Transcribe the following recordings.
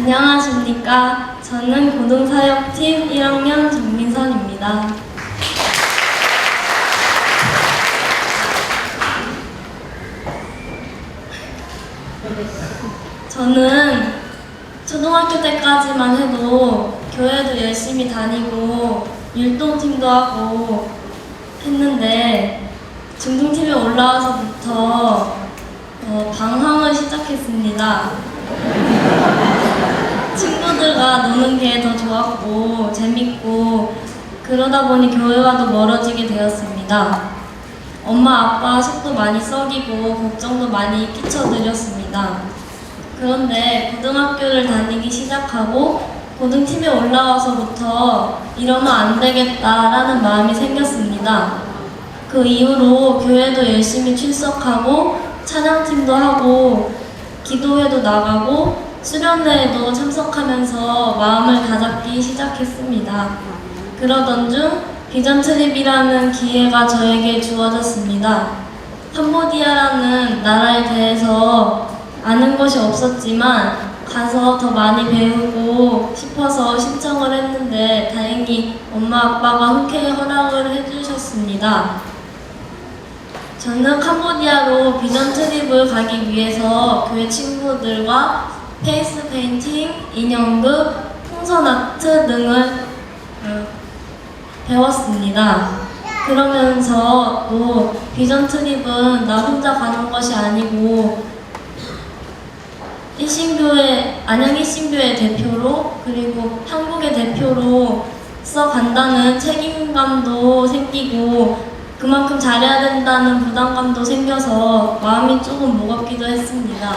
안녕하십니까. 저는 고등사역팀 1학년 정민선입니다. 저는 초등학교 때까지만 해도 교회도 열심히 다니고 율동팀도 하고 했는데 중등팀에 올라와서부터 어, 방황을 시작했습니다. 친구들과 노는 게 더 좋았고 재밌고 그러다 보니 교회와도 멀어지게 되었습니다. 엄마 아빠 속도 많이 썩이고 걱정도 많이 끼쳐드렸습니다. 그런데 고등학교를 다니기 시작하고 고등팀에 올라와서부터 이러면 안 되겠다라는 마음이 생겼습니다. 그 이후로 교회도 열심히 출석하고 찬양팀도 하고 기도회도 나가고 수련회에도 참석하면서 마음을 다잡기 시작했습니다. 그러던 중 비전 트립이라는 기회가 저에게 주어졌습니다. 캄보디아라는 나라에 대해서 아는 것이 없었지만 가서 더 많이 배우고 싶어서 신청을 했는데 다행히 엄마 아빠가 흔쾌히 허락을 해주셨습니다. 저는 캄보디아로 비전 트립을 가기 위해서 교회 친구들과 페이스 페인팅, 인형극, 풍선 아트 등을 어, 배웠습니다. 그러면서 또 비전 트립은 나 혼자 가는 것이 아니고 일신교회 안양 일신교회 대표로 그리고 한국의 대표로 써 간다는 책임감도 생기고 그만큼 잘해야 된다는 부담감도 생겨서 마음이 조금 무겁기도 했습니다.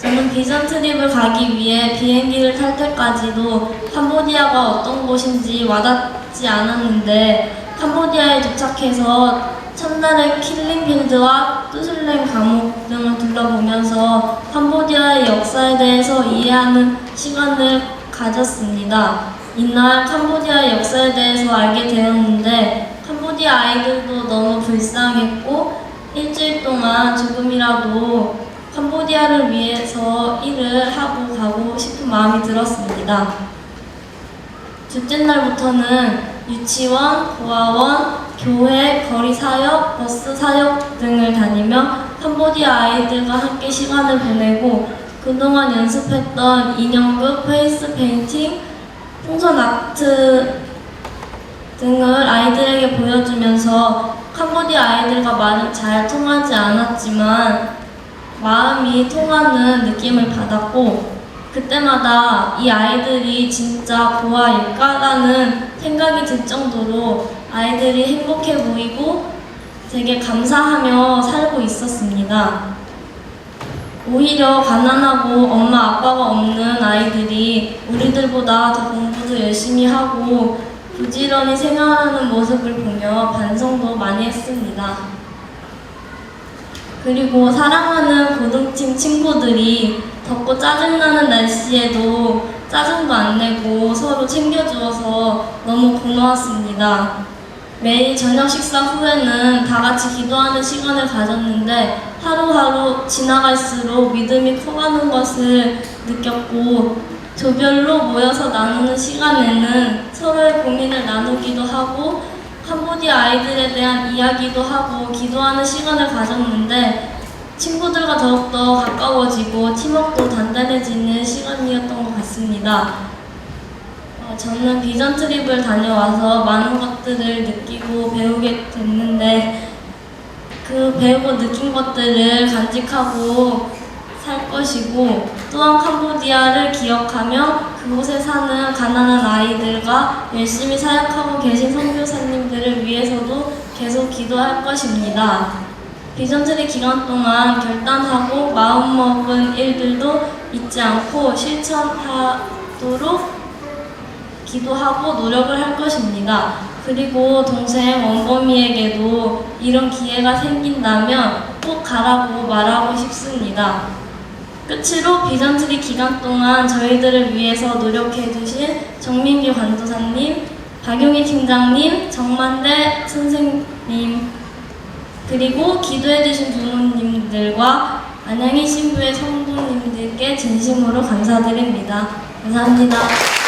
저는 비전 트립을 가기 위해 비행기를 탈 때까지도 캄보디아가 어떤 곳인지 와닿지 않았는데 캄보디아에 도착해서 첫날에 킬링필드와 뚜슬랭 감옥 등을 둘러보면서 캄보디아의 역사에 대해서 이해하는 시간을 가졌습니다. 이날 캄보디아의 역사에 대해서 알게 되었는데 캄보디아 아이들도 너무 불쌍했고 일주일 동안 조금이라도 캄보디아를 위해서 일을 하고 가고 싶은 마음이 들었습니다. 둘째 날부터는 유치원, 고아원, 교회, 거리 사역, 버스 사역 등을 다니며 캄보디아 아이들과 함께 시간을 보내고 그동안 연습했던 인형극, 페이스 페인팅, 풍선 아트 등을 아이들에게 보여주면서 캄보디아 아이들과 말이 잘 통하지 않았지만 마음이 통하는 느낌을 받았고 그때마다 이 아이들이 진짜 고아일까라는 생각이 들 정도로 아이들이 행복해 보이고 되게 감사하며 살고 있었습니다. 오히려 가난하고 엄마 아빠가 없는 아이들이 우리들보다 더 공부도 열심히 하고 부지런히 생활하는 모습을 보며 반성도 많이 했습니다. 그리고 사랑하는 고등팀 친구들이 덥고 짜증나는 날씨에도 짜증도 안 내고 서로 챙겨주어서 너무 고마웠습니다. 매일 저녁 식사 후에는 다 같이 기도하는 시간을 가졌는데 하루하루 지나갈수록 믿음이 커가는 것을 느꼈고 조별로 모여서 나누는 시간에는 서로의 고민을 나누기도 하고 캄보디아 아이들에 대한 이야기도 하고 기도하는 시간을 가졌는데 친구들과 더욱더 가까워지고 팀워크도 단단해지는 시간이었던 것 같습니다. 어, 저는 비전 트립을 다녀와서 많은 것들을 느끼고 배우게 됐는데 그 배우고 느낀 것들을 간직하고 살 것이고 또한 캄보디아를 기억하며 그곳에 사는 가난한 아이들과 열심히 사역하고 계신 선교사님들을 위해서도 계속 기도할 것입니다. 비전트리 기간 동안 결단하고 마음먹은 일들도 잊지 않고 실천하도록 기도하고 노력을 할 것입니다. 그리고 동생 원범이에게도 이런 기회가 생긴다면 꼭 가라고 말하고 싶습니다. 끝으로 비전트리 기간 동안 저희들을 위해서 노력해 주신 정민기 관도사님, 박용희 팀장님, 정만대 선생님, 그리고 기도해 주신 부모님들과 안양의 신부의 성도 부모님들께 진심으로 감사드립니다. 감사합니다.